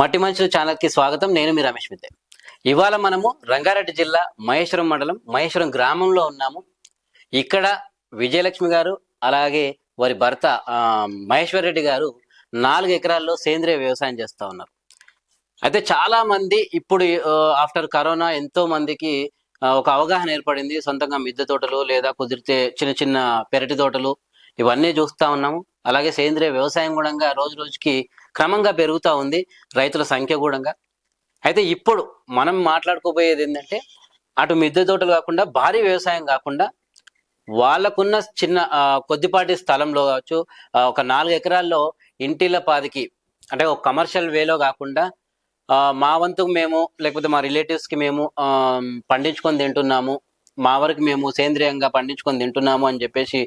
మట్టి మనుషుల ఛానల్కి స్వాగతం. నేను మీ రమేష్ మిద్దే ఇవాళ మనము రంగారెడ్డి జిల్లా మహేశ్వరం మండలం మహేశ్వరం గ్రామంలో ఉన్నాము. ఇక్కడ విజయలక్ష్మి గారు అలాగే వారి భర్త మహేశ్వర్ రెడ్డి గారు నాలుగు ఎకరాల్లో సేంద్రియ వ్యవసాయం చేస్తా ఉన్నారు. అయితే చాలా మంది ఇప్పుడు ఆఫ్టర్ కరోనా ఎంతో మందికి ఒక అవగాహన ఏర్పడింది. సొంతంగా మిద్దె తోటలు లేదా కుదిరితే చిన్న చిన్న పెరటి తోటలు ఇవన్నీ చూస్తూ ఉన్నాము. అలాగే సేంద్రియ వ్యవసాయం కూడా రోజు రోజుకి క్రమంగా పెరుగుతూ ఉంది రైతుల సంఖ్య కూడా అయితే ఇప్పుడు మనం మాట్లాడుకోబోయేది ఏంటంటే అటు మిద్దె తోటలు కాకుండా భారీ వ్యవసాయం కాకుండా వాళ్ళకున్న చిన్న కొద్దిపాటి స్థలంలో కావచ్చు ఒక నాలుగు ఎకరాల్లో ఇంటిల పాదికి అంటే ఒక కమర్షియల్ వేలో కాకుండా మా వంతుకు మేము లేకపోతే మా రిలేటివ్స్కి మేము పండించుకొని తింటున్నాము మా వరకు మేము సేంద్రియంగా పండించుకొని తింటున్నాము అని చెప్పేసి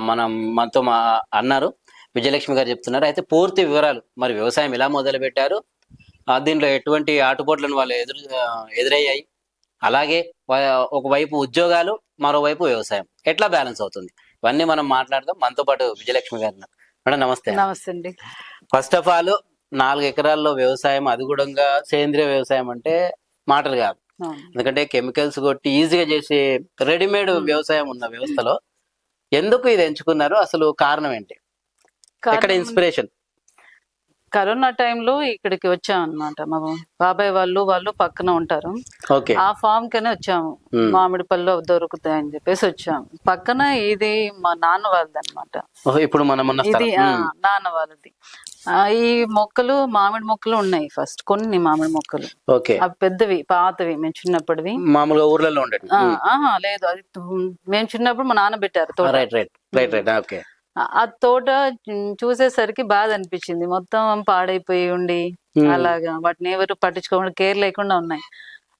మనం మనతో మా అన్నారు. విజయలక్ష్మి గారు చెప్తున్నారు. అయితే పూర్తి వివరాలు మరి వ్యవసాయం ఎలా మొదలు పెట్టారు ఆ, దీంట్లో ఎటువంటి ఆటుపోట్లను వాళ్ళు ఎదురు ఎదురయ్యాయి. అలాగే ఒకవైపు ఉద్యోగాలు మరోవైపు వ్యవసాయం. ఎట్లా బ్యాలెన్స్ అవుతుంది? ఇవన్నీ మనం మాట్లాడదాం. మనతో పాటు విజయలక్ష్మి గారు. మేడం నమస్తే. నమస్తే అండి. ఫస్ట్ ఆఫ్ ఆల్ నాలుగు ఎకరాల్లో వ్యవసాయం అది కూడా సేంద్రియ వ్యవసాయం అంటే మాటలు కాదు. ఎందుకంటే కెమికల్స్ కొట్టి ఈజీగా చేసే రెడీమేడ్ వ్యవసాయం ఉన్న వ్యవస్థలో ఎందుకు ఇది ఎంచుకున్నారు? అసలు కారణం ఏంటి? ఎక్కడ కారణం ఇన్స్పిరేషన్? కరోనా టైంలో ఇక్కడికి వచ్చాం అన్నమాట మా బాబాయ్ వాళ్ళు వాళ్ళు పక్కన ఉంటారు. ఓకే. ఆ ఫామ్ కనే వచ్చాము. మామిడి పళ్ళు దొరుకుతాయని చెప్పేసి వచ్చాము. పక్కన ఇది మా నాన్న వాళ్ళది అనమాట ఇప్పుడు ఇది నాన్న వాళ్ళది. ఈ మొక్కలు మామిడి మొక్కలు ఉన్నాయి ఫస్ట్ కొన్ని మామిడి మొక్కలు. ఓకే. అవి పెద్దవి పాతవి మేము చిన్నప్పటివి. మామూలుగా ఊర్లలో లేదు అది మేము చిన్నప్పుడు మా నాన్న పెట్టారు తోట. Right right right right okay ఆ- తోట చూసేసరికి బాధ అనిపించింది. మొత్తం పాడైపోయి ఉండి. అలాగా వాటిని ఎవరు పట్టించుకోకుండా కేర్ లేకుండా ఉన్నాయి.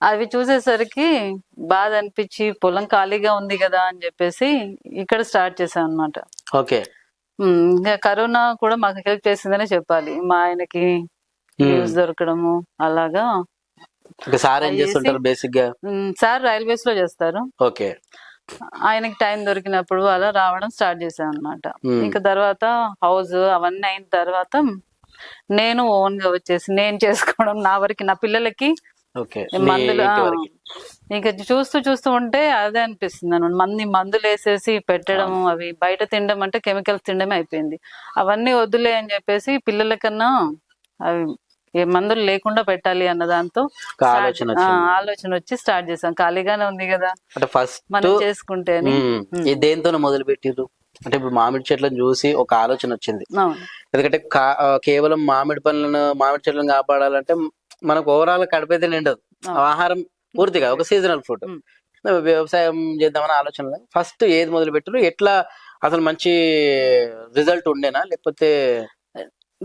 అవి చూసేసరికి బాధ అనిపించి పొలం ఖాళీగా ఉంది కదా అని చెప్పేసి ఇక్కడ స్టార్ట్ చేశాం అనమాట ఓకే ఇంకా కరోనా కూడా మాకు హెల్ప్ చేసిందనే చెప్పాలి. మా ఆయనకి న్యూస్ దొరకడము అలాగా. సార్ ఏం చేస్తుంటారు బేసిక్గా సార్ రైల్వేస్లో చేస్తారు. ఓకే. ఆయనకి టైం దొరికినప్పుడు అలా రావడం స్టార్ట్ చేశాను అనమాట. ఇంకా తర్వాత హౌస్ అవన్నీ అయిన తర్వాత నేను ఓన్గా వచ్చేసి నేను చేసుకోవడం నా వరకు నా పిల్లలకి మందులు ఇంకా చూస్తూ చూస్తూ ఉంటే అదే అనిపిస్తుంది అనమాట. మంది మందులు వేసేసి పెట్టడం అవి బయట తినడం అంటే కెమికల్స్ తినడమే అయిపోయింది. అవన్నీ వద్దులే అని చెప్పేసి పిల్లల కన్నా అవి ఏ మందులు లేకుండా పెట్టాలి అన్న దాంతో ఆలోచన వచ్చి స్టార్ట్ చేసాం ఖాళీగానే ఉంది కదా. అంటే ఫస్ట్ మనం చేసుకుంటే దేంతో మొదలు పెట్టిర్రు అంటే ఇప్పుడు మామిడి చెట్లను చూసి ఒక ఆలోచన వచ్చింది. ఎందుకంటే కేవలం మామిడి పనులను మామిడి చెట్లను కాపాడాలంటే మనకు ఓవరాల్ కడిపైతే నిండదు. ఆహారం పూర్తిగా ఒక సీజనల్ ఉమ్. వ్యవసాయం చేద్దామని ఆలోచన ఫస్ట్ ఏది మొదలు పెట్టారు ఎట్లా అసలు మంచి రిజల్ట్ ఉండేనా? లేకపోతే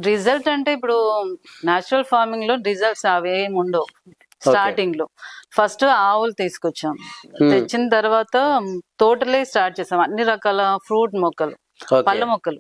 రిజల్ట్ అంటే ఇప్పుడు నేచురల్ ఫార్మింగ్లో రిజల్ట్స్ అవేం ఉండవు. స్టార్టింగ్లో. ఫస్ట్ ఆవులు తీసుకొచ్చాం. తెచ్చిన తర్వాత తోటలే స్టార్ట్ చేసాం. అన్ని రకాల ఫ్రూట్ మొక్కలు. పళ్ళ మొక్కలు.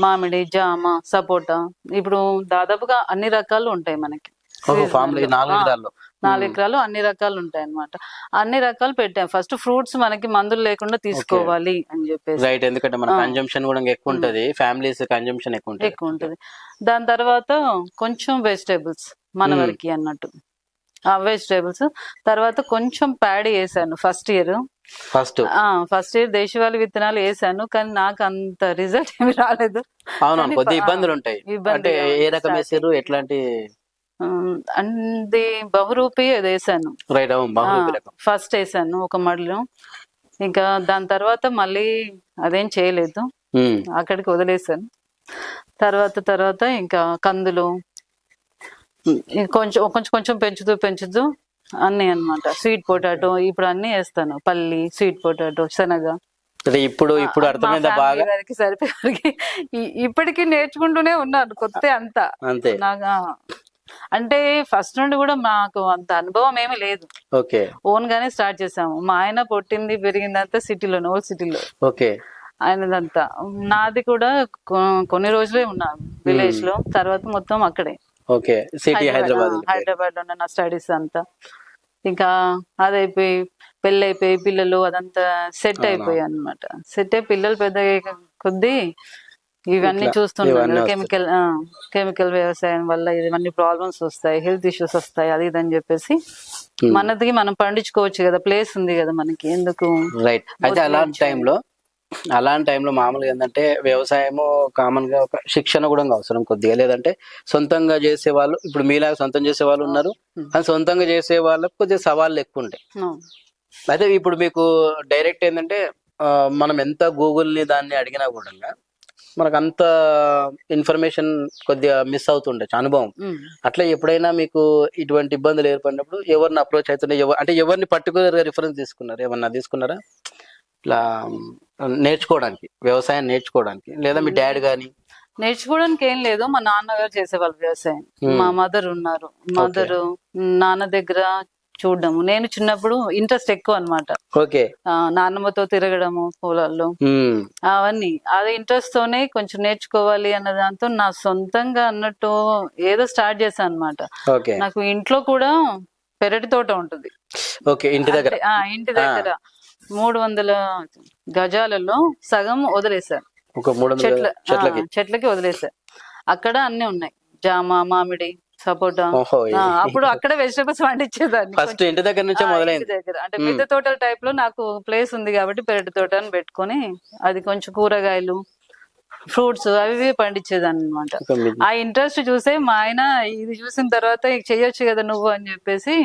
మామిడి జామ సపోటా. ఇప్పుడు దాదాపుగా అన్ని రకాలు ఉంటాయి మనకి. నాలుగు ఆ, ఎకరాల్లో నాలుగు ఎకరాలు అన్ని రకాలు ఉంటాయి అన్నమాట అన్ని రకాలు పెట్టాం. ఫస్ట్ ఫ్రూట్స్ మనకి మందులు లేకుండా తీసుకోవాలి అని చెప్పేసి. రైట్ ఎందుకంటే మన. కన్జంప్షన్ కూడా ఎక్కువ ఉంటది. ఫ్యామిలీస్ కన్జంప్షన్ ఎక్కువ ఉంటది. ఎక్కువ ఉంటుంది. దాని తర్వాత కొంచెం వెజిటేబుల్స్ మన. వరకు అన్నట్టు. ఆ వెజిటేబుల్స్ తర్వాత కొంచెం ప్యాడీ వేసాను first year first first year దేశవాళీ విత్తనాలు వేసాను కానీ నాకు అంత రిజల్ట్ ఏమి రాలేదు. అవును కొద్ది ఇబ్బందులు ఉంటాయి. అంటే ఏ రకం వేసారు ఎట్లాంటి అంది బహురూపి అది వేసాను. రైట్ ఫస్ట్ వేసాను ఒక మడిలో. ఇంకా దాని తర్వాత మళ్ళీ అదేం చేయలేదు. అక్కడికి వదిలేసాను. తర్వాత తర్వాత ఇంకా కందులు కొంచెం కొంచెం కొంచెం పెంచుతూ పెంచుతూ అన్ని అన్నమాట. స్వీట్ పొటాటో ఇప్పుడు అన్ని వేస్తాను. పల్లి స్వీట్ పొటాటో శనగ. ఇప్పుడు ఇప్పుడు అర్థమైందా బాగా? వారికి సరిపోయేవారికి. ఈ- ఇప్పటికీ నేర్చుకుంటూనే ఉన్నాను కొత్త అంతా. అంతే. నాగా అంటే ఫస్ట్ నుండి కూడా మాకు అంత అనుభవం ఏమీ లేదు. ఓకే. ఓన్ గానే స్టార్ట్ చేసాము. మా ఆయన పుట్టింది పెరిగిందంతా సిటీలో ఓల్డ్ సిటీలో. ఓకే. ఆయనదంతా. నాది కూడా కొన్ని రోజులే ఉన్నాను విలేజ్లో. తర్వాత మొత్తం అక్కడే. ఓకే. సిటీ హైదరాబాద్ హైదరాబాద్లో ఉన్న నా స్టడీస్ అంతా. ఇంకా అదైపోయి పెళ్ళి అయిపోయి పిల్లలు అదంతా సెట్ అయిపోయి అన్నమాట సెట్ అయి పిల్లలు పెద్ద కొద్దీ ఇవన్నీ చూస్తున్నాం. కెమికల్ కెమికల్ వ్యవసాయం వల్ల ఇవన్నీ ప్రాబ్లమ్స్ వస్తాయి హెల్త్ ఇష్యూస్ వస్తాయి అది ఇది అని చెప్పేసి. మనది మనం పండించుకోవచ్చు కదా ప్లేస్ ఉంది కదా మనకి ఎందుకు రైట్ అయితే అలాంటి. టైంలో అలాంటి టైంలో మామూలుగా ఏంటంటే వ్యవసాయము కామన్గా ఒక శిక్షణ కూడా అవసరం కొద్దిగా లేదంటే సొంతంగా చేసే వాళ్ళు ఇప్పుడు మీలాగా సొంతం చేసే వాళ్ళు ఉన్నారు. అది సొంతంగా చేసే వాళ్ళకి కొద్దిగా సవాళ్ళు ఎక్కువ ఉంటాయి. అయితే ఇప్పుడు మీకు డైరెక్ట్ ఏంటంటే మనం ఎంత గూగుల్ని దాన్ని అడిగినా కూడా మనకు అంత ఇన్ఫర్మేషన్ కొద్దిగా మిస్ అవుతుండొచ్చు అనుభవం. అట్లా ఎప్పుడైనా మీకు ఇటువంటి ఇబ్బందులు ఏర్పడినప్పుడు ఎవరిని అప్రోచ్ అవుతున్నాయి ఎవరు అంటే ఎవరిని పర్టికులర్గా రిఫరెన్స్ తీసుకున్నారు? ఏమన్నా తీసుకున్నారా? ఇట్లా నేర్చుకోవడానికి వ్యవసాయం నేర్చుకోవడానికి లేదా మీ డాడీ కానీ నేర్చుకోవడానికి ఏం లేదు. మా నాన్నగారు చేసేవాళ్ళు వ్యవసాయం. మా మదర్ ఉన్నారు. మదర్ నాన్న దగ్గర చూడడము. నేను చిన్నప్పుడు ఇంట్రెస్ట్ ఎక్కువ అన్నమాట. ఓకే. నాన్నమ్మతో తిరగడము పొలాల్లో. అవన్నీ. అదే ఇంట్రెస్ట్ తోనే కొంచెం నేర్చుకోవాలి అన్న దాంతో నా సొంతంగా అన్నట్టు ఏదో స్టార్ట్ చేశాను అనమాట నాకు ఇంట్లో కూడా పెరటి తోట ఉంటుంది. ఓకే ఇంటి దగ్గర. ఇంటి దగ్గర. మూడు వందల గజాలలో సగం వదిలేశారు చెట్ల చెట్లకి. వదిలేశారు అక్కడ అన్ని ఉన్నాయి. జామ మామిడి సపోటా. అప్పుడు అక్కడ వెజిటబుల్స్ పండించేదాన్ని ఫస్ట్ ఇంటి దగ్గర నుంచే మొదలైంది. అంటే మిద్దె తోటల టైప్లో నాకు ప్లేస్ ఉంది కాబట్టి పెరటి తోట అని పెట్టుకొని అది కొంచెం కూరగాయలు ఫ్రూట్స్ అవి పండించేదాన్ని అనమాట ఆ ఇంట్రెస్ట్ చూసే మా ఆయన ఇది చూసిన తర్వాత చెయ్యొచ్చు కదా నువ్వు అని చెప్పేసి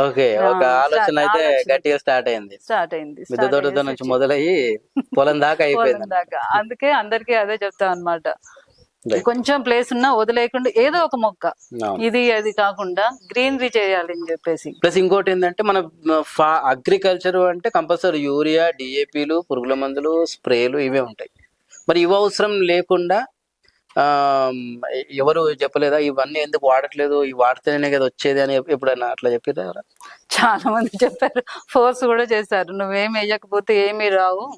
ఓకే ఒక ఆలోచన అయితే. గట్టిగా స్టార్ట్ అయింది. స్టార్ట్ అయింది మిద్దె తోటతో నుంచి మొదలయ్యి పొలం దాకా అయిపోయింది. అందుకే అందరికీ అదే చెప్తా Right. కొంచెం ప్లేస్ ఉన్నా వదిలేయకుండా ఏదో ఒక మొక్క. ఇది అది కాకుండా గ్రీనరీ చేయాలి అని చెప్పేసి. ప్లస్ ఇంకోటి ఏంటంటే మన అగ్రికల్చర్ అంటే కంపల్సరీ యూరియా డిఏపిలు పురుగుల మందులు స్ప్రేలు ఇవే ఉంటాయి. మరి ఇవి అవసరం లేకుండా ఆ ఎవరు చెప్పలేదా? ఇవన్నీ ఎందుకు వాడట్లేదు? ఇవి వాడితేనే కదా వచ్చేది అని ఎప్- ఎప్పుడైనా అట్లా చెప్పారా చాలా మంది చెప్పారు. ఫోర్స్ కూడా చేశారు. నువ్వేం వేయకపోతే ఏమీ రావు.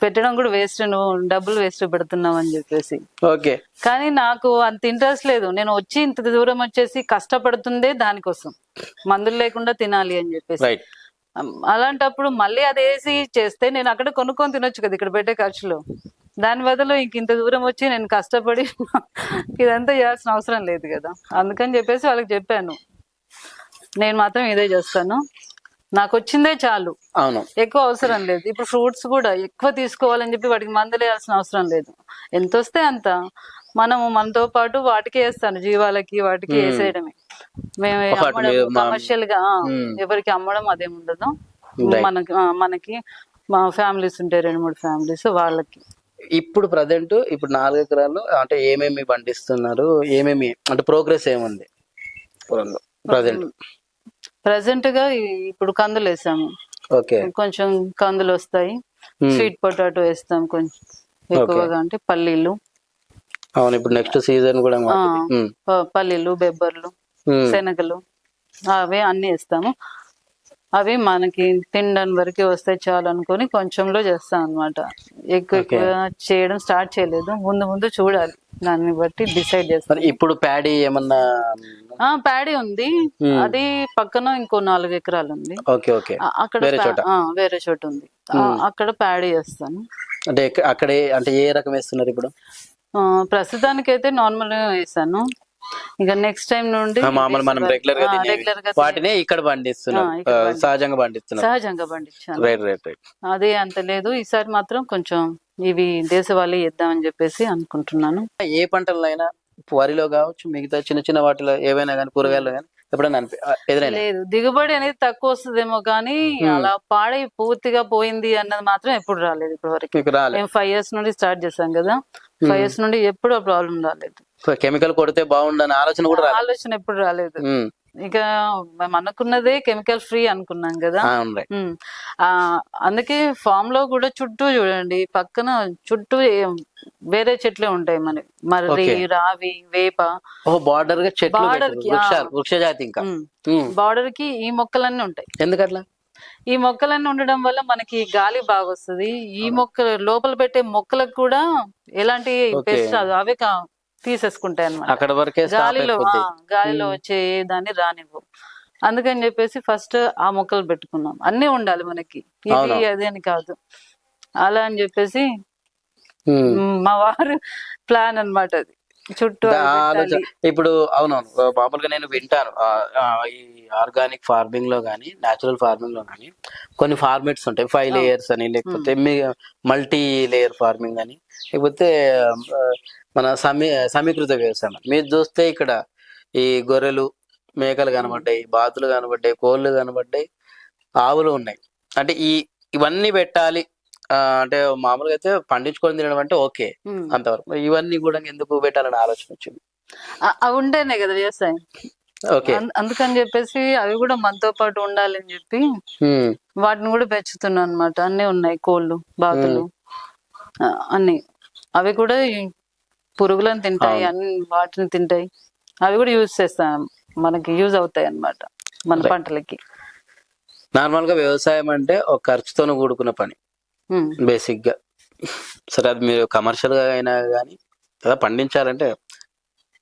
పెట్టడం కూడా వేస్ట్ నువ్వు డబ్బులు వేస్ట్ పెడుతున్నావు అని చెప్పేసి. ఓకే. కానీ నాకు అంత ఇంట్రెస్ట్ లేదు. నేను వచ్చి ఇంత దూరం వచ్చేసి కష్టపడుతుందే దానికోసం. మందులు లేకుండా తినాలి అని చెప్పేసి. అలాంటప్పుడు మళ్ళీ అది వేసి చేస్తే నేను అక్కడ కొనుక్కొని తినొచ్చు కదా ఇక్కడ పెట్టే ఖర్చులు. దాని బదులు ఇంక ఇంత దూరం వచ్చి నేను కష్టపడి ఇదంతా చేయాల్సిన అవసరం లేదు కదా. అందుకని చెప్పేసి వాళ్ళకి చెప్పాను. నేను మాత్రం ఇదే చేస్తాను. నాకు వచ్చిందే చాలు. అవును. ఎక్కువ అవసరం లేదు. ఇప్పుడు ఫ్రూట్స్ కూడా ఎక్కువ తీసుకోవాలని చెప్పి వాటికి మందులు వేయాల్సిన అవసరం లేదు. ఎంత వస్తే అంత. మనము మనతో పాటు వాటికి వేస్తాను జీవాలకి వాటికి వేసేయడమే. మేము కమర్షియల్గా. ఎవరికి అమ్మడం అదేం ఉండదు. మనకి మనకి మా ఫ్యామిలీస్ ఉంటాయి రెండు మూడు ఫ్యామిలీస్ వాళ్ళకి. ఇప్పుడు ప్రజెంట్ ఇప్పుడు నాలుగు ఎకరాల్లో అంటే ఏమేమి పండిస్తున్నారు ఏమేమి అంటే ప్రోగ్రెస్ ఏముంది? పొలంలో. ప్రజెంట్. ప్రజెంట్గా ఇప్పుడు కందులు వేసాము. ఓకే. కొంచెం కందులు వస్తాయి. Hmm. స్వీట్ పొటాటో వేస్తాం కొంచెం ఎక్కువగా అంటే పల్లీలు. అవును ఇప్పుడు నెక్స్ట్ సీజన్ కూడా ప- పల్లీలు బెబ్బర్లు ఉమ్, శనగలు అవి అన్ని వేస్తాము. అవి మనకి తినడానికి వరకే వస్తే చాలు అనుకొని కొంచెంలో చేస్తాం అన్నమాట. ఎక్కువ ఎక్కువ చేయడం స్టార్ట్ చేయలేదు. ముందు ముందు చూడాలి. దాన్ని బట్టి డిసైడ్ చేస్తాం. మరి ఇప్పుడు ప్యాడీ ఏమన్నా ఆ ప్యాడీ ఉంది. అది పక్కన ఇంకో నాలుగు ఎకరాలు ఉంది ఓకే ఓకే. ఆ, అక్కడ వేరే చోట. ఆ, వేరే చోట ఉంది. అక్కడ ప్యాడీ చేస్తాను. అంటే అక్కడే అంటే ఏ రకం వేస్తున్నారు ఇప్పుడు? ఆ, ప్రస్తుతానికైతే నార్మల్ వేసాను. ఇక నెక్స్ట్ టైం నుండి ఆ, మామూలు మనం రెగ్యులర్గా ఆ, regular గా వాటినే ఇక్కడ ఆ, ఆ, సహజంగా పండిస్తున్నారు సహజంగా పండించాను. రైట్ రైట్ రైట్ అదే అంత లేదు. ఈసారి మాత్రం కొంచెం ఇవి దేశవాళీ ఇద్దామని చెప్పేసి అనుకుంటున్నాను. ఏ పంటలైనా వరిలో కావచ్చు మిగతా చిన్న చిన్న వాటిలో ఏవైనా కానీ కూరగాయలు కానీ ఎప్పుడైనా ఆ, ఎదురైనా లేదు. దిగుబడి అనేది తక్కువ వస్తుందేమో కానీ అలా పాడై పూర్తిగా పోయింది అన్నది మాత్రం ఎప్పుడు రాలేదు ఇప్పటి వరకు మేము ఫైవ్ ఇయర్స్ నుండి స్టార్ట్ చేసాం కదా. ఫైవ్ ఇయర్స్ నుండి ఎప్పుడు ప్రాబ్లం రాలేదు. కెమికల్ కొడితే బాగుండని ఆలోచన కూడా ఆలోచన ఎప్పుడు రాలేదు. ఇక మేము అనుకున్నదే కెమికల్ ఫ్రీ అనుకున్నాం కదా. అందుకే ఫామ్లో కూడా చుట్టూ చూడండి. పక్కన చుట్టూ వేరే చెట్లే ఉంటాయి మనకి మర్రి. రావి వేప. బార్డర్ పెట్టారు. కి. వృక్ష జాతి ఇంకా. బార్డర్కి ఈ మొక్కలన్నీ ఉంటాయి. ఎందుకట్లా? ఈ మొక్కలన్నీ ఉండడం వల్ల మనకి గాలి బాగా వస్తుంది ఈ మొక్క లోపల పెట్టే మొక్కలకు కూడా ఎలాంటి. పెస్ట్ రాదు. అవే కా- తీసేసుకుంటాయి అన్నమాట. అక్కడ వరకే గాలిలో. గాలిలో వచ్చే దాన్ని రానివ్వు. అందుకని చెప్పేసి ఫస్ట్ ఆ మొక్కలు పెట్టుకున్నాం. అన్నీ ఉండాలి మనకి. ఇది. అది అని కాదు. అలా అని చెప్పేసి. మ్, వారు ప్లాన్ అన్నమాట అది. చుట్టూ ఆలోచన. ఇప్పుడు అవునవును మామూలుగా నేను వింటాను. ఈ ఆర్గానిక్ ఫార్మింగ్లో కానీ న్యాచురల్ ఫార్మింగ్లో కానీ కొన్ని ఫార్మేట్స్ ఉంటాయి. ఫైవ్ లేయర్స్ అని లేకపోతే మల్టీ లేయర్ ఫార్మింగ్ అని లేకపోతే మన సమీ సమీకృత వ్యవసాయం. అని. మీరు చూస్తే ఇక్కడ ఈ గొర్రెలు మేకలు కనబడ్డాయి బాతులు కనబడ్డాయి కోళ్ళు కనబడ్డాయి ఆవులు ఉన్నాయి. అంటే ఈ ఇవన్నీ పెట్టాలి అంటే మామూలుగా అయితే పండించుకొని తినడం అంటే ఓకే. అంతవరకు. ఇవన్నీ కూడా ఎందుకు పెట్టాలని ఆలోచన వచ్చింది? అవి ఉంటేనే కదా వ్యవసాయం. అందుకని చెప్పేసి అవి కూడా మనతో పాటు ఉండాలని చెప్పి ఉమ్, వాటిని కూడా పెంచుతున్నాను అనమాట అన్ని ఉన్నాయి కోళ్ళు బాతులు అన్ని. అవి కూడా పురుగులను తింటాయి అన్ని వాటిని తింటాయి. అవి కూడా యూజ్ చేస్తాం. మనకి యూజ్ అవుతాయి అన్నమాట మన పంటలకి. నార్మల్గా వ్యవసాయం అంటే ఒక ఖర్చుతో కూడుకున్న పని. బేసిక్గా సరే అది మీరు కమర్షియల్గా అయినా కానీ కదా పండించాలంటే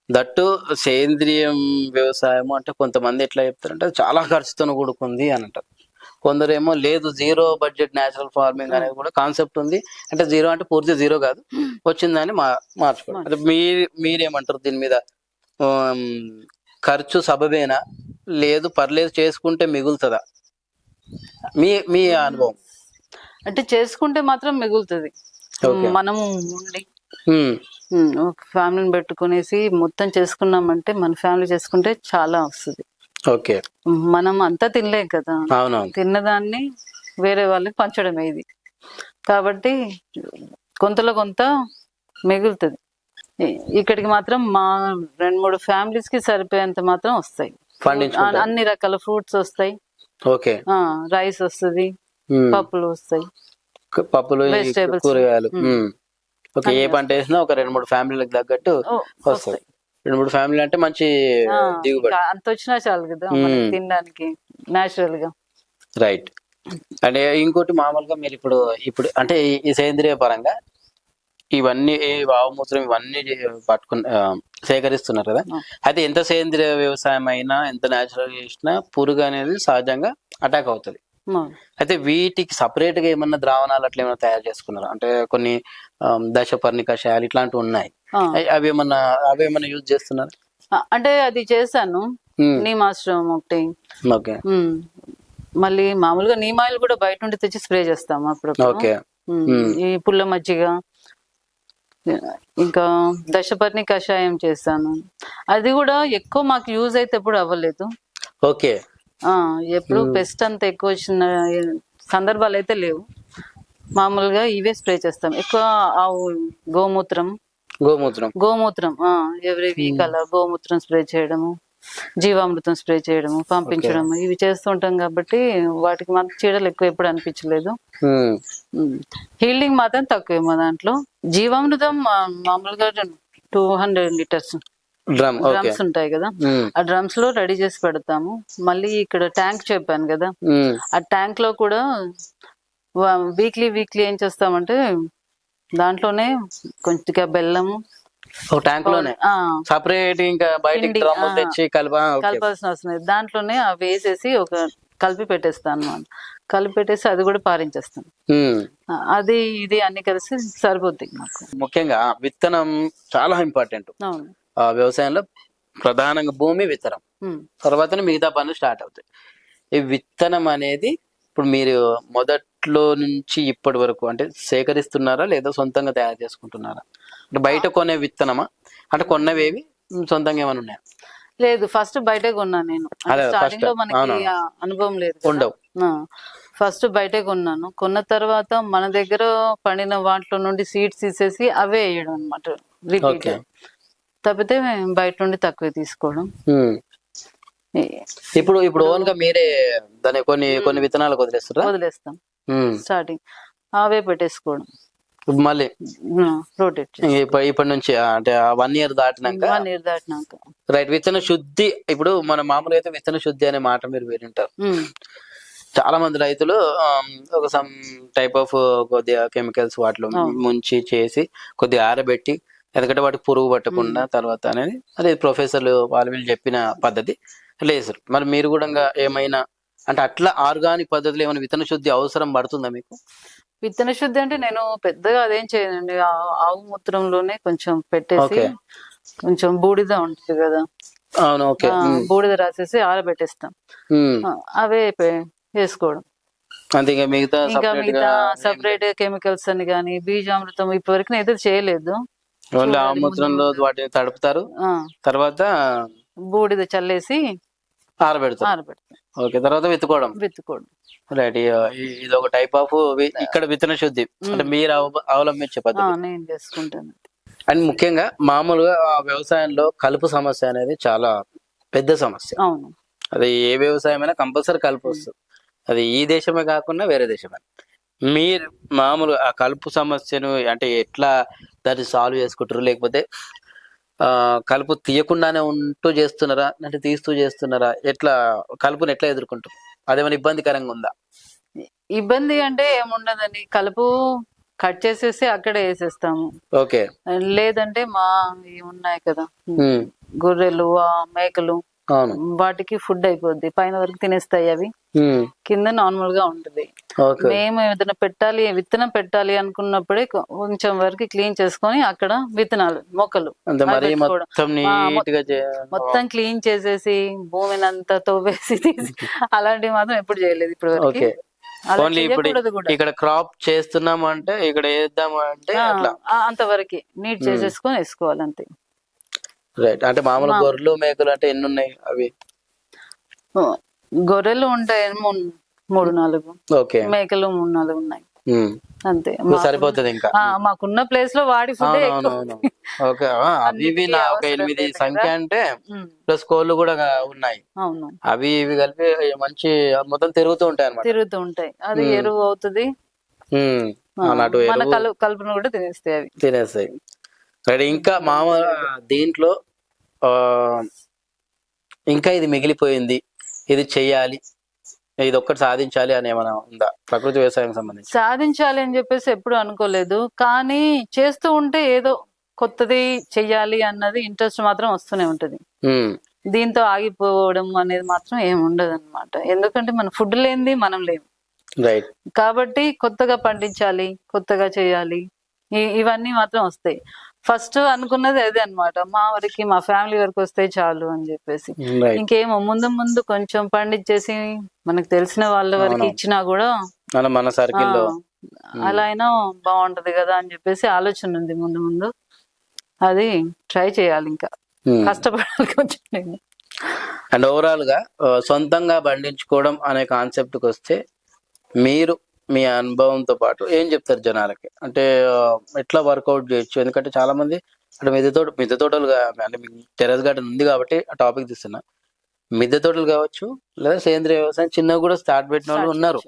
దట్టు సేంద్రియం వ్యవసాయం అంటే కొంతమంది ఎట్లా చెప్తారంటే చాలా ఖర్చుతో కూడుకుంది అని అంటారు. కొందరేమో లేదు జీరో బడ్జెట్ న్యాచురల్ ఫార్మింగ్ అనేది కూడా కాన్సెప్ట్ ఉంది. అంటే జీరో అంటే పూర్తి జీరో కాదు. వచ్చిందని మా మార్చుకోండి. అంటే మీరు మీరేమంటారు దీని మీద? ఖర్చు సబబేనా? లేదు పర్లేదు చేసుకుంటే మిగులుతుందా? మీ మీ అనుభవం. అంటే చేసుకుంటే మాత్రం మిగులుతుంది. మనం ఉండి. ఫ్యామిలీని పెట్టుకునేసి మొత్తం చేసుకున్నామంటే మన ఫ్యామిలీ చేసుకుంటే చాలా వస్తుంది. ఓకే. మనం అంతా తినలేం కదా. తిన్నదాన్ని వేరే వాళ్ళకి పంచడమే ఇది. కాబట్టి కొంతలో కొంత మిగులుతుంది. ఇక్కడికి మాత్రం మా రెండు మూడు ఫ్యామిలీస్కి సరిపోయేంత మాత్రం వస్తాయి. అన్ని రకాల ఫ్రూట్స్ వస్తాయి. ఓకే. రైస్ వస్తుంది పప్పులు వస్తాయి. పప్పులు Vegetables. కూరగాయలు. ఓకే ఏ పంట వేసినా ఒక రెండు మూడు ఫ్యామిలీలకు తగ్గట్టు వస్తాయి. రెండు మూడు ఫ్యామిలీ అంటే మంచి దిగుబడి అంత వచ్చినా చాలు కదా. తినడానికి నేచురల్గా రైట్ అంటే ఇంకోటి మామూలుగా మీరు ఇప్పుడు ఇప్పుడు అంటే ఈ- సేంద్రియ పరంగా ఇవన్నీ ఆవుమూత్రం ఇవన్నీ పట్టుకుని సేకరిస్తున్నారు కదా. అయితే ఎంత సేంద్రియ వ్యవసాయం అయినా ఎంత న్యాచురల్ చేసినా పురుగు అనేది సహజంగా అటాక్ అవుతుంది. అయితే వీటికి సపరేట్గా ఏమన్నా ద్రావణాలు అట్లా ఏమైనా తయారు చేసుకున్నారు? అంటే కొన్ని దశపర్ణి కషాయాలు ఇట్లాంటివి ఉన్నాయి. అవి- ఏమన్నా అవి ఏమన్నా యూజ్ చేస్తున్నారు? అంటే అది చేశాను. నీమాశ్రమం ఒకటి. ఓకే. మళ్ళీ మామూలుగా నీమ్ ఆయిల్ కూడా బయట నుండి తెచ్చి స్ప్రే చేస్తాము అప్పుడు ఓకే. ఈ పుల్ల మజ్జిగ. ఇంకా దశపర్ణి కషాయం చేస్తాను అది కూడా ఎక్కువ మాకు యూజ్ అయితే ఎప్పుడు అవ్వలేదు. ఓకే. ఎప్పుడు పెస్ట్ అంత ఎక్కువ వచ్చిన సందర్భాలు అయితే లేవు. మామూలుగా ఇవే స్ప్రే చేస్తాం. ఎక్కువ ఆవు గోమూత్రం. గోమూత్రం. గోమూత్రం ఎవ్రీ వీక్ అలా గోమూత్రం స్ప్రే చేయడము జీవామృతం స్ప్రే చేయడము పంపించడము ఇవి చేస్తుంటాం కాబట్టి వాటికి మాత్రం చీడలు ఎక్కువ ఎప్పుడు అనిపించలేదు. హీల్డింగ్ మాత్రం తక్కువే మా దాంట్లో. జీవామృతం మామూలుగా టూ హండ్రెడ్ లీటర్స్. డ్రమ్స్ ఉంటాయి కదా. ఉమ్, ఆ డ్రమ్స్లో రెడీ చేసి పెడతాము. మళ్ళీ ఇక్కడ ట్యాంక్ చెప్పాను కదా. ఉమ్, ఆ ట్యాంక్లో కూడా వీక్లీ వీక్లీ ఏం చేస్తామంటే దాంట్లోనే కొంచెంగా బెల్లము ట్యాంక్లోనే? సపరేట్ ఇంకా బయటికి పిండి, డ్రమ్ ఆ. తెచ్చి కలిపా కలపాల్సిన అవసరం దాంట్లోనే అవి వేసేసి ఒక కలిపి పెట్టేస్తాను అన్నమాట. కలిపి పెట్టేసి అది కూడా పారించేస్తాను. ఆ, అది ఇది అన్ని కలిసి సరిపోద్ది నాకు ముఖ్యంగా విత్తనం చాలా ఇంపార్టెంట్. అవును. వ్యవసాయంలో ప్రధానంగా భూమి విత్తనం. ఉమ్, తర్వాతనే మిగతా పనులు స్టార్ట్ అవుతాయి. ఈ విత్తనం అనేది ఇప్పుడు మీరు మొదట్లో నుంచి ఇప్పటి వరకు అంటే సేకరిస్తున్నారా లేదా సొంతంగా తయారు చేసుకుంటున్నారా? అంటే బయట కొనే విత్తనమా? అంటే కొన్నవేవి సొంతంగా ఏమైనా ఉన్నాయా? లేదు ఫస్ట్ బయటే కొన్నాను నేను. స్టార్టింగ్లో. మనకి అనుభవం లేదు. ఉండవు. ఫస్ట్ బయటే కొన్నాను. కొన్న తర్వాత మన దగ్గర పండిన వాటిలో నుండి సీడ్స్ తీసేసి అవే వేయడం అనమాట రిపీట్. తప్పితే బయట నుండి తక్కువ తీసుకోవడం. ఇప్పుడు ఇప్పుడు ఓన్గా మీరే దాని కొన్ని కొన్ని విత్తనాలు వదిలేస్తారా? వదిలేస్తాం. స్టార్టింగ్ అవే పెట్టేసుకోవడం. మళ్ళీ? రొటేట్ ఇప్ప- ఇప్పటి నుంచి అంటే వన్ ఇయర్ దాటినాక? వన్ ఇయర్ దాటినాక. రైట్ విత్తన శుద్ధి ఇప్పుడు మన మామూలుగా అయితే విత్తన శుద్ధి అనే మాట మీరు వింటారు చాలా మంది రైతులు ఒక సమ్ టైప్ ఆఫ్ కొద్దిగా కెమికల్స్ వాటిలో ముంచి చేసి కొద్దిగా ఆరబెట్టి ఎందుకంటే వాటికి పురుగు పట్టకుండా తర్వాత అనేది అది ప్రొఫెసర్లు వాళ్ళు వీళ్ళు చెప్పిన పద్ధతి. లేదు మరి మీరు కూడా ఏమైనా అంటే అట్లా ఆర్గానిక్ పద్ధతిలో ఏమైనా విత్తన శుద్ధి అవసరం పడుతుందా మీకు? విత్తన శుద్ధి అంటే నేను పెద్దగా అదేం చేయనండి. ఆవు మూత్రంలోనే కొంచెం పెట్టేసి. కొంచెం బూడిద ఉంటుంది కదా. అవును ఓకే. బూడిద రాసేసి ఆరబెట్టేస్తాం. అవే వేసుకోవడం. అంతే ఇంకా మిగతా ఇంకా మిగతా సపరేట్ కెమికల్స్ అని కానీ బీజామృతం ఇప్పటివరకు నేను అయితే చేయలేదు. ఓన్లీ చూడాలి ఆమూత్రంలో వాటిని తడుపుతారు. తర్వాత బూడిద చల్లేసి ఆరబెడతారు. ఆరబెడతాం ఓకే తర్వాత విత్తుకోవడం. విత్తుకోవడం. రైట్ ఇది ఒక టైప్ ఆఫ్ ఇక్కడ విత్తన శుద్ధి. అంటే మీరు అవ- అవలంబించే పద్ధతి. నేను చేసుకుంటాను. అండ్ ముఖ్యంగా మామూలుగా ఆ వ్యవసాయంలో కలుపు సమస్య అనేది చాలా పెద్ద సమస్య. అవును. అది ఏ వ్యవసాయం అయినా కంపల్సరీ కలుపు వస్తుంది. అది ఈ దేశమే కాకుండా వేరే దేశమే. మీరు మామూలు ఆ కలుపు సమస్యను అంటే ఎట్లా దాన్ని సాల్వ్ చేసుకుంటారు. లేకపోతే ఆ కలుపు తీయకుండానే ఉంటూ చేస్తున్నారా? అంటే తీస్తూ చేస్తున్నారా? ఎట్లా కలుపుని ఎట్లా ఎదుర్కొంటారు? అదేమైనా ఇబ్బందికరంగా ఉందా? ఇబ్బంది అంటే ఏముండదండి. కలుపు కట్ చేసేసి అక్కడే వేసేస్తాము. ఓకే. లేదంటే మా ఉన్నాయి కదా? గొర్రెలు ఆ మేకలు. వాటికి ఫుడ్ అయిపోద్ది. పైన వరకు తినేస్తాయి అవి. కింద నార్మల్గా ఉంటుంది మేము ఏదైనా పెట్టాలి విత్తనం పెట్టాలి అనుకున్నప్పుడే కొంచెం వరకు క్లీన్ చేసుకొని అక్కడ విత్తనాలు మొక్కలు. మొత్తం క్లీన్ చేసేసి భూమిని అంతా తవ్వేసి తీసి అలాంటివి మాత్రం ఎప్పుడు చేయలేదు ఇప్పుడు ఓన్లీ ఇక్కడ క్రాప్ చేస్తున్నాము అంటే ఇక్కడ వేద్దాము అంటే అంతవరకే. నీట్ చేసేసుకొని వేసుకోవాలి అంతే రైట్ అంటే మామూలు గొర్రెలు మేకలు అంటే ఎన్ని ఉన్నాయి అవి గొర్రెలు ఉంటాయి మూడు నాలుగు. ఓకే. మేకలు మూడు నాలుగు ఉన్నాయి. ఉమ్. అంతే. సరిపోతుంది ఇంకా. మాకున్న ప్లేస్లో వాడి ఫుడ్ ఓకే. అవి ఇవి నా ఒక ఎనిమిది సంఖ్య అంటే ప్లస్ కోళ్ళు కూడా ఉన్నాయి. అవును. అవి ఇవి కలిపి మంచి మొత్తం తిరుగుతూ ఉంటాయి తిరుగుతూ ఉంటాయి. అది ఎరువు అవుతుంది. మన కలుపును కూడా తినేస్తాయి అవి. తినేస్తాయి. రైట్ ఇంకా మామూలు దీంట్లో ఆ ఇంకా ఇది మిగిలిపోయింది. ఇది చెయ్యాలి ఇది ఒక్కటి సాధించాలి అని ఏమైనా ఉందా? ప్రకృతి వ్యవసాయం సంబంధించి. సాధించాలి అని చెప్పేసి ఎప్పుడు అనుకోలేదు. కానీ చేస్తూ ఉంటే ఏదో కొత్తది చెయ్యాలి అన్నది ఇంట్రెస్ట్ మాత్రం వస్తూనే ఉంటది. దీంతో ఆగిపోవడం అనేది మాత్రం ఏమి ఉండదు అనమాట ఎందుకంటే మన ఫుడ్ లేనిది మనం లేము. రైట్. కాబట్టి కొత్తగా పండించాలి కొత్తగా చేయాలి. ఇవన్నీ మాత్రం వస్తాయి. ఫస్ట్ అనుకున్నది అదే అన్నమాట. మా వరకు మా ఫ్యామిలీ వరకు వస్తే చాలు అని చెప్పేసి. ఇంకేమో ముందు ముందు కొంచెం పండించేసి మనకు తెలిసిన వాళ్ళ వరకు. ఇచ్చినా కూడా మన మన సర్కిల్లో ఆ, అలా అయినా బాగుంటది కదా అని చెప్పేసి ఆలోచన ఉంది ముందు ముందు. అది ట్రై చేయాలి ఇంకా. ఉమ్. కష్టపడాలి కొంచెం. అండ్ ఓవరాల్గా సొంతంగా పండించుకోవడం అనే కాన్సెప్ట్కి వస్తే మీరు మీ అనుభవంతో పాటు ఏం చెప్తారు జనాలకి? అంటే ఎట్లా వర్కౌట్ చేయొచ్చు? ఎందుకంటే చాలా మంది అంటే మిద్దె తోట మిద్దె తోటలు అంటే మీకు టెరెస్ గార్డెన్ ఉంది కాబట్టి ఆ టాపిక్ తీస్తున్నా. మిద్దె తోటలు కావచ్చు లేదా సేంద్రియ వ్యవసాయం చిన్నగా కూడా స్టార్ట్ పెట్టిన వాళ్ళు ఉన్నారు.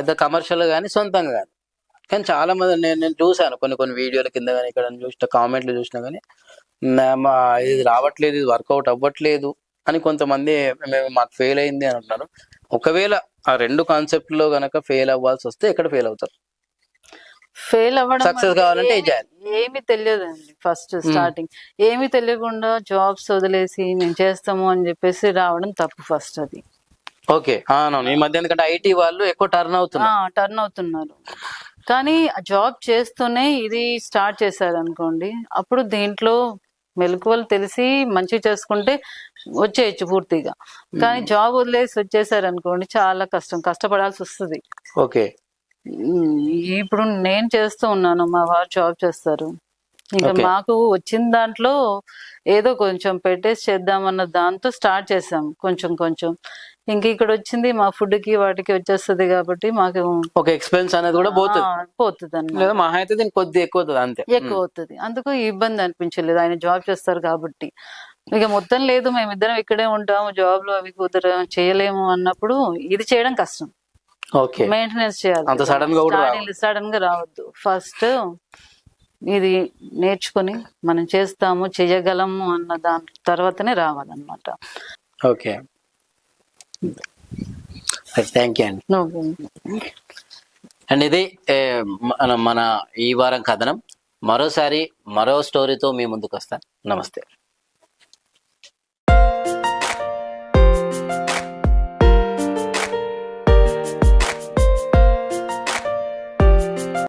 ఇద్దరు కమర్షియల్ కానీ సొంతంగా కానీ కానీ చాలా మంది నేను నేను చూశాను కొన్ని కొన్ని వీడియోల కింద కానీ ఇక్కడ చూసిన కామెంట్లు చూసినా కానీ ఇది రావట్లేదు ఇది వర్కౌట్ అవ్వట్లేదు అని కొంతమంది మేము మాకు ఫెయిల్ అయింది అని అంటున్నారు. ఒకవేళ ఆ రెండు కాన్సెప్ట్లో గనక ఫెయిల్ అవ్వాల్సి వస్తే ఎక్కడ ఫెయిల్ అవుతారు? ఫెయిల్ అవ్వడం అంటే కావాలంటే ఏమి- తెలియదండి ఫస్ట్ స్టార్టింగ్ ఏమీ తెలియకుండా జాబ్స్ వదిలేసి మేము చేస్తాము అని చెప్పేసి రావడం తప్పు ఫస్ట్ అది. ఓకే అవునవును ఈ మధ్య ఎందుకంటే ఐటీ వాళ్ళు ఎక్కువ టర్న్ అవుతున్నారు. టర్న్ అవుతున్నారు. కానీ జాబ్ చేస్తూనే ఇది స్టార్ట్ చేశారు అనుకోండి అప్పుడు దీంట్లో మెలకువలు తెలిసి మంచి చేసుకుంటే వచ్చేయచ్చు పూర్తిగా. కానీ జాబ్ వదిలేసి వచ్చేసారు అనుకోండి చాలా కష్టం కష్టపడాల్సి వస్తుంది. ఓకే. ఇప్పుడు నేను చేస్తూ ఉన్నాను మా వారు జాబ్ చేస్తారు. ఇంకా. మాకు వచ్చిన దాంట్లో ఏదో కొంచెం పెట్టేసి చేద్దామన్న దాంతో స్టార్ట్ చేసాం కొంచెం కొంచెం. ఇంక ఇక్కడ వచ్చింది మా ఫుడ్కి వాటికి వచ్చేస్తుంది కాబట్టి మాకు ఒక ఎక్స్పెన్స్ అనేది కూడా పోతుంది. పోతుంది అన్నమాట లేదా మహా అయితే కొద్ది ఎక్కువ అవుతుంది అంతే. ఎక్కువ అవుతుంది. అందుకు ఇబ్బంది అనిపించలేదు. ఆయన జాబ్ చేస్తారు కాబట్టి. ఇక మొత్తం లేదు మేమిద్దరం ఇక్కడే ఉంటాము జాబ్లో అవి కుదర చేయలేము అన్నప్పుడు ఇది చేయడం కష్టం. ఓకే. మెయింటెనెన్స్ చేయాలి. అంత sudden గా కూడా రావద్దు. సడన్గా రావద్దు. ఫస్ట్ ఇది నేర్చుకొని మనం చేస్తాము చేయగలము అన్న దాని తర్వాతనే రావాలన్నమాట. ఓకే. థ్యాంక్ యూ అండి అండ్ ఇది మన ఈ వారం కథనం. మరోసారి మరో స్టోరీతో మీ ముందుకు వస్తాను నమస్తే.